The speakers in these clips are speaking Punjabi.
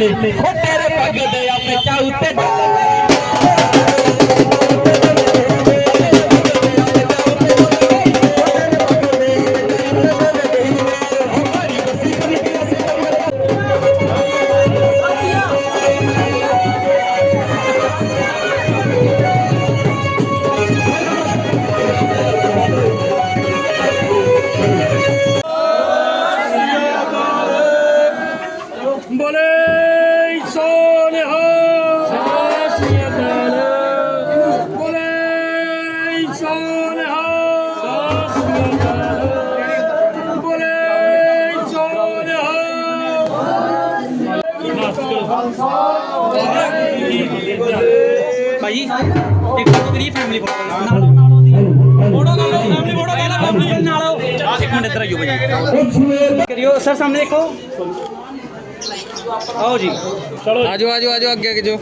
ਜਾਵਾ ਬੱਚੀ ਅੱਲੇ ਹੋ ਤੇਰੇ ਪੱਗ ਦੇ ਭਾਈ। ਇੱਕ ਫੋਟੋ ਕਰੀ ਫੈਮਿਲੀ ਫੋਟੋ ਨਾਲ ਫੋਟੋ ਕਰ ਲਓ ਫੈਮਿਲੀ ਫੋਟੋ ਕਰ ਲਓ ਫੈਮਿਲੀ ਨਾਲ ਆਓ। ਇੱਕ ਮਿੰਟ ਇੱਧਰ ਆਇਓ ਭਾਈ ਕਰਿਓ ਸਰ ਸਾਹਮਣੇ ਦੇਖੋ। ਆਓ ਜੀ। ਚਲੋ। ਆਜੋ ਆਜੋ ਆਜੋ ਅੱਗੇ ਅੱਗੇ ਜੋ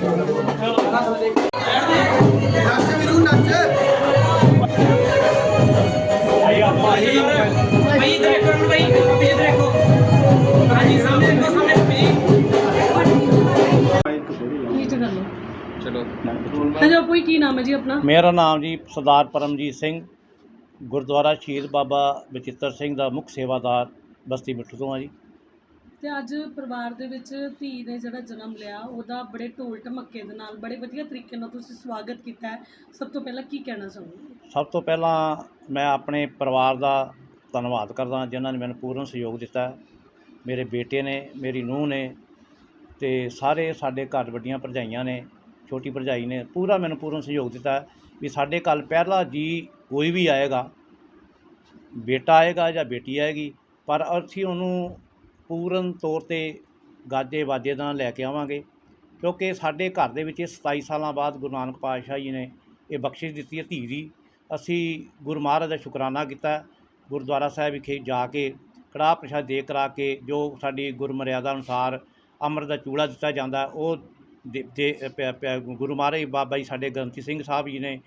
ਹਾਂਜੀ ਕੋਈ ਕੀ ਨਾਮ ਹੈ ਜੀ ਆਪਣਾ? ਮੇਰਾ ਨਾਮ ਜੀ ਸਰਦਾਰ ਪਰਮਜੀਤ ਸਿੰਘ ਗੁਰਦੁਆਰਾ ਸ਼ਹੀਦ ਬਾਬਾ ਬਚਿੱਤਰ ਸਿੰਘ ਦਾ ਮੁੱਖ ਸੇਵਾਦਾਰ ਬਸਤੀ ਮਿੱਠੂ ਤੋਂ ਆ ਜੀ। ਤੇ ਅੱਜ ਪਰਿਵਾਰ ਦੇ ਵਿੱਚ ਧੀ ਨੇ ਜਿਹੜਾ ਜਨਮ ਲਿਆ ਉਹਦਾ ਬੜੇ ਢੋਲ ਢਮੱਕੇ ਦੇ ਨਾਲ ਬੜੇ ਵਧੀਆ ਤਰੀਕੇ ਨਾਲ ਤੁਸੀਂ ਸਵਾਗਤ ਕੀਤਾ ਹੈ। ਸਭ ਤੋਂ ਪਹਿਲਾਂ ਕੀ ਕਹਿਣਾ ਚਾਹੋਗੇ? ਸਭ ਤੋਂ ਪਹਿਲਾਂ ਮੈਂ ਆਪਣੇ ਪਰਿਵਾਰ ਦਾ ਧੰਨਵਾਦ ਕਰਦਾ ਜਿਨ੍ਹਾਂ ਨੇ ਮੈਨੂੰ ਪੂਰਨ ਸਹਿਯੋਗ ਦਿੱਤਾ। ਮੇਰੇ ਬੇਟੇ ਨੇ ਮੇਰੀ ਨੂੰਹ ਨੇ ਤੇ ਸਾਰੇ ਸਾਡੇ ਘਰ ਵੱਡੀਆਂ ਭਰਜਾਈਆਂ ਨੇ। ਛੋਟੀ ਭਰਜਾਈ ਨੇ ਪੂਰਾ ਮੈਨੂੰ ਪੂਰਨ ਸਹਿਯੋਗ ਦਿੱਤਾ ਵੀ ਸਾਡੇ ਕੱਲ ਪਹਿਲਾ ਜੀ ਕੋਈ ਵੀ ਆਏਗਾ, ਬੇਟਾ ਆਏਗਾ ਜਾਂ ਬੇਟੀ ਆਏਗੀ, ਪਰ ਅਸੀਂ ਉਹਨੂੰ ਪੂਰਨ ਤੌਰ ਤੇ ਗਾਜੇ ਵਾਜੇ ਨਾਲ ਲੈ ਕੇ ਆਵਾਂਗੇ, ਕਿਉਂਕਿ ਸਾਡੇ ਘਰ ਦੇ ਵਿੱਚ ਇਹ 27 ਸਾਲਾਂ ਬਾਅਦ ਗੁਰੂ ਨਾਨਕ ਪਾਤਸ਼ਾਹ ਜੀ ਨੇ ਇਹ ਬਖਸ਼ਿਸ਼ ਦਿੱਤੀ ਹੈ ਧੀ ਦੀ। ਅਸੀਂ ਗੁਰੂ ਮਹਾਰਾਜ ਦਾ ਸ਼ੁਕਰਾਨਾ ਕੀਤਾ, ਗੁਰਦੁਆਰਾ ਸਾਹਿਬ ਵਿਖੇ ਜਾ ਕੇ, ਕੜਾਹ ਪ੍ਰਸ਼ਾਦ ਦੇ ਕਰਾ ਕੇ ਜੋ ਸਾਡੀ ਗੁਰਮਰਿਆਦਾ ਅਨੁਸਾਰ ਅੰਮ੍ਰਿਤ ਦਾ ਚੂੜਾ ਦਿੱਤਾ ਜਾਂਦਾ, ਉਹ ਦੇ- ਦੇ- ਪਿਆ- ਪਿਆ- ਗੁਰੂ ਮਹਾਰਾਜ ਬਾਬਾ ਜੀ ਸਾਡੇ ਗ੍ਰੰਥੀ ਸਿੰਘ ਸਾਹਿਬ ਜੀ ਨੇ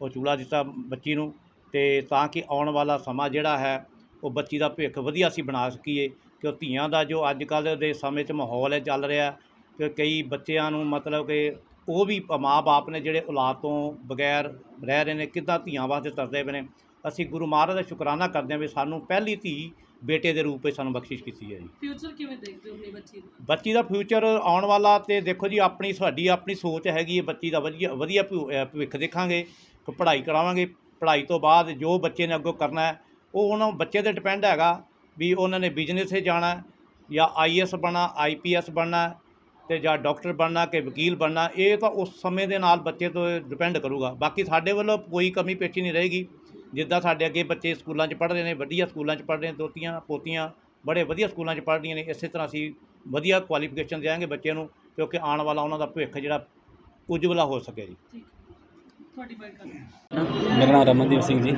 ਉਹ ਚੂਲਾ ਦਿੱਤਾ ਬੱਚੀ ਨੂੰ ਤੇ ਤਾਂ ਕਿ ਆਉਣ ਵਾਲਾ ਸਮਾਂ ਜਿਹੜਾ ਹੈ ਉਹ ਬੱਚੀ ਦਾ ਭਵਿੱਖ ਵਧੀਆ ਅਸੀਂ ਬਣਾ ਸਕੀਏ ਕਿ ਉਹ ਧੀਆਂ ਦਾ ਜੋ ਅੱਜ ਕੱਲ੍ਹ ਦੇ ਸਮੇਂ 'ਚ ਮਾਹੌਲ ਹੈ, ਚੱਲ ਰਿਹਾ ਕਿ ਕਈ ਬੱਚਿਆਂ ਨੂੰ ਮਤਲਬ ਕਿ ਉਹ ਵੀ ਮਾਂ-ਬਾਪ ਨੇ ਜਿਹੜੇ ਔਲਾਦ ਤੋਂ ਬਗੈਰ ਰਹਿ ਰਹੇ ਨੇ, ਕਿੱਦਾਂ ਧੀਆਂ ਵਾਸਤੇ ਤਰਦੇ ਪਏ ਨੇ। ਅਸੀਂ ਗੁਰੂ ਮਹਾਰਾਜ ਦਾ ਸ਼ੁਕਰਾਨਾ ਕਰਦੇ ਹਾਂ ਵੀ ਸਾਨੂੰ ਪਹਿਲੀ ਧੀ ਬੇਟੇ ਦੇ ਰੂਪ ਵਿੱਚ ਸਾਨੂੰ ਬਖਸ਼ਿਸ਼ ਕੀਤੀ ਹੈ ਜੀ। ਫਿਊਚਰ ਕਿਵੇਂ ਦੇਖਦੇ ਹੋ ਆਪਣੀ ਬੱਚੀ ਦਾ? ਬੱਚੀ ਦਾ ਫਿਊਚਰ ਆਉਣ ਵਾਲਾ ਤੇ ਦੇਖੋ ਜੀ ਆਪਣੀ ਸਾਡੀ ਆਪਣੀ ਸੋਚ ਹੈਗੀ ਹੈ ਬੱਚੀ ਦਾ ਵਧੀਆ ਵਧੀਆ ਭਿਉ- ਅ, ਭਵਿੱਖ ਦੇਖਾਂਗੇ ਕਿ ਪੜ੍ਹਾਈ ਕਰਾਵਾਂਗੇ। ਪੜ੍ਹਾਈ ਤੋਂ ਬਾਅਦ ਜੋ ਬੱਚੇ ਨੇ ਅੱਗੋਂ ਕਰਨਾ ਹੈ ਉਹ ਉਹਨਾਂ ਬੱਚੇ ਤੇ ਡਿਪੈਂਡ ਹੈਗਾ ਵੀ ਉਹਨਾਂ ਨੇ ਬਿਜ਼ਨਸ 'ਤੇ ਜਾਣਾ ਹੈ ਜਾਂ ਆਈਐਸ ਬਣਨਾ ਆਈਪੀਐਸ ਬਣਨਾ ਹੈ ਤੇ ਜਾਂ ਡਾਕਟਰ ਬਣਨਾ ਕਿ ਵਕੀਲ ਬਣਨਾ ਇਹ ਤਾਂ ਉਸ ਸਮੇਂ ਦੇ ਨਾਲ ਬੱਚੇ ਤੋਂ ਡਿਪੈਂਡ ਕਰੂਗਾ। ਬਾਕੀ ਸਾਡੇ ਵੱਲੋਂ ਕੋਈ ਕਮੀ ਪੇਸ਼ੀ ਨਹੀਂ ਰਹੇਗੀ। ਜਿੱਦਾਂ ਸਾਡੇ ਅੱਗੇ ਬੱਚੇ ਸਕੂਲਾਂ 'ਚ ਪੜ੍ਹ ਰਹੇ ਨੇ, ਵਧੀਆ ਸਕੂਲਾਂ 'ਚ ਪੜ੍ਹ ਰਹੇ ਨੇ, ਦੋਤੀਆਂ, ਪੋਤੀਆਂ ਬੜੇ ਵਧੀਆ ਸਕੂਲਾਂ 'ਚ ਪੜ੍ਹ ਰਹੀਆਂ ਨੇ, ਇਸੇ ਤਰ੍ਹਾਂ ਅਸੀਂ ਵਧੀਆ ਕੁਆਲੀਫਿਕੇਸ਼ਨ ਦਿਆਂਗੇ ਬੱਚਿਆਂ ਨੂੰ ਕਿਉਂਕਿ ਆਉਣ ਵਾਲਾ ਉਹਨਾਂ ਦਾ ਭਵਿੱਖ ਜਿਹੜਾ ਉਜਵਲਾ ਹੋ ਸਕੇ ਜੀ। ਤੁਹਾਡੀ ਬਾਈ ਕਰ ਮੇਰਾ ਨਾਮ ਰਮਨਦੀਪ ਸਿੰਘ ਜੀ।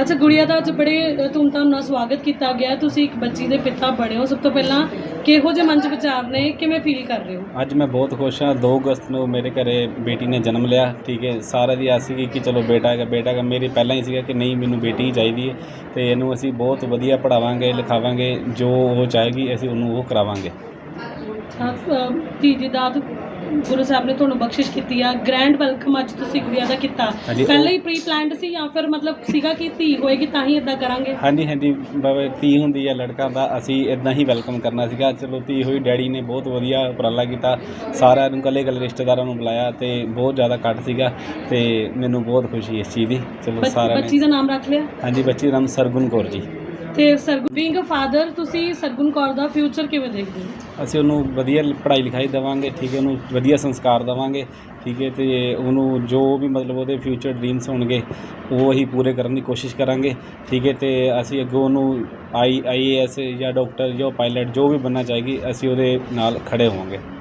ਅੱਛਾ ਗੁੜੀਆ ਦਾ ਅੱਜ ਬੜੇ ਧੂਮਧਾਮ ਨਾਲ ਸਵਾਗਤ ਕੀਤਾ ਗਿਆ। ਤੁਸੀਂ ਇੱਕ ਬੱਚੀ ਦੇ ਪਿਤਾ ਬਣੇ ਹੋ। ਸਭ ਤੋਂ ਪਹਿਲਾਂ ਕਿਹੋ ਜਿਹੇ ਮਨ ਚ ਵਿਚਾਰ ਨੇ? ਕਿਵੇਂ ਫੀਲ ਕਰ ਰਹੇ ਹੋ? ਅੱਜ ਮੈਂ ਬਹੁਤ ਖੁਸ਼ ਹਾਂ। 2 ਅਗਸਤ ਨੂੰ ਮੇਰੇ ਘਰੇ ਬੇਟੀ ਨੇ ਜਨਮ ਲਿਆ। ਠੀਕ ਹੈ। ਸਾਰਿਆਂ ਦੀ ਆਸ ਸੀਗੀ ਕਿ ਚਲੋ ਬੇਟਾ ਹੈਗਾ। ਬੇਟਾ ਹੈਗਾ। ਮੇਰੀ ਪਹਿਲਾਂ ਹੀ ਸੀਗਾ ਕਿ ਨਹੀਂ ਮੈਨੂੰ ਬੇਟੀ ਹੀ ਚਾਹੀਦੀ ਹੈ। ਤੇ ਇਹਨੂੰ ਅਸੀਂ ਬਹੁਤ ਵਧੀਆ ਪੜਾਵਾਂਗੇ ਲਿਖਾਵਾਂਗੇ। ਜੋ ਉਹ ਚਾਹੇਗੀ ਅਸੀਂ ਉਹਨੂੰ ਉਹ ਕਰਾਵਾਂਗੇ। ਧੀ ਦੀ ਦਾਤ ਗੁਰੂ ਸਾਹਿਬ ਨੇ ਤੁਹਾਨੂੰ ਬਖਸ਼ਿਸ਼ ਕੀਤੀ ਆ। ਗ੍ਰੈਂਡ ਵੈਲਕਮ ਅੱਜ ਤੁਸੀਂ ਗੁੜੀਆ ਦਾ ਕੀਤਾ। ਹਾਂਜੀ, ਉਹ- ਪਹਿਲਾਂ ਹੀ ਪ੍ਰੀ ਪਲਾਨਡ ਸੀ ਜਾਂ ਫਿਰ ਮਤਲਬ ਸੀਗਾ ਕਿ ਧੀ ਹੋਏਗੀ ਤਾਂ ਹੀ ਇਦਾਂ ਕਰਾਂਗੇ? ਹਾਂਜੀ ਹਾਂਜੀ। ਬਾਬਾ ਧੀ ਹੁੰਦੀ ਹੈ ਲੜਕਾ ਦਾ ਅਸੀਂ ਇਦਾਂ ਹੀ ਵੈਲਕਮ ਕਰਨਾ ਸੀਗਾ। ਚਲੋ ਧੀ ਹੋਈ ਡੈਡੀ ਨੇ ਬਹੁਤ ਵਧੀਆ ਉਪਰਾਲਾ ਕੀਤਾ। ਸਾਰਿਆਂ ਨੂੰ ਕੱਲੇ ਕੱਲੇ ਰਿਸ਼ਤੇਦਾਰਾਂ ਨੂੰ ਬੁਲਾਇਆ ਤੇ ਬਹੁਤ ਜ਼ਿਆਦਾ ਕੱਟ ਸੀਗਾ ਤੇ ਮੈਨੂੰ ਬਹੁਤ ਖੁਸ਼ੀ ਇਸ ਚੀਜ਼ ਦੀ। ਚਲੋ ਬੱਚ- ਸਾਰਿਆਂ ਬੱਚੀ ਨੇ ਦਾ ਨਾਮ ਰੱਖ ਲਿਆ। ਹਾਂਜੀ ਬੱਚੀ ਦਾ ਨਾਮ ਸਰਗੁਣ ਕੌਰ ਜੀ। ਤੇ ਸਰਗੁਣ ਬੀਇੰਗ ਅ ਫਾਦਰ ਤੁਸੀਂ ਸਰਗੁਣ ਕੌਰ ਦਾ ਫਿਊਚਰ ਕਿਵੇਂ ਦੇਖਦੇ ਹੋ? ਅਸੀਂ ਉਹਨੂੰ ਵਧੀਆ ਪੜ੍ਹਾਈ ਲਿਖਾਈ ਦੇਵਾਂਗੇ, ਠੀਕ ਹੈ, ਉਹਨੂੰ ਵਧੀਆ ਸੰਸਕਾਰ ਦੇਵਾਂਗੇ, ਠੀਕ ਹੈ, ਤੇ ਉਹਨੂੰ ਜੋ ਵੀ ਮਤਲਬ ਉਹਦੇ ਫਿਊਚਰ ਡ੍ਰੀਮਸ ਹੋਣਗੇ, ਉਹ ਅਸੀਂ ਪੂਰੇ ਕਰਨ ਦੀ ਕੋਸ਼ਿਸ਼ ਕਰਾਂਗੇ, ਠੀਕ ਹੈ, ਤੇ ਅਸੀਂ ਅੱਗੋਂ ਉਹਨੂੰ ਆਈ ਆਈਏਐਸ ਜਾਂ ਡਾਕਟਰ ਜਾਂ ਪਾਇਲਟ ਜੋ ਵੀ ਬਣਨਾ ਚਾਹੀਗੀ, ਅਸੀਂ ਉਹਦੇ ਨਾਲ ਖੜੇ ਹੋਵਾਂਗੇ।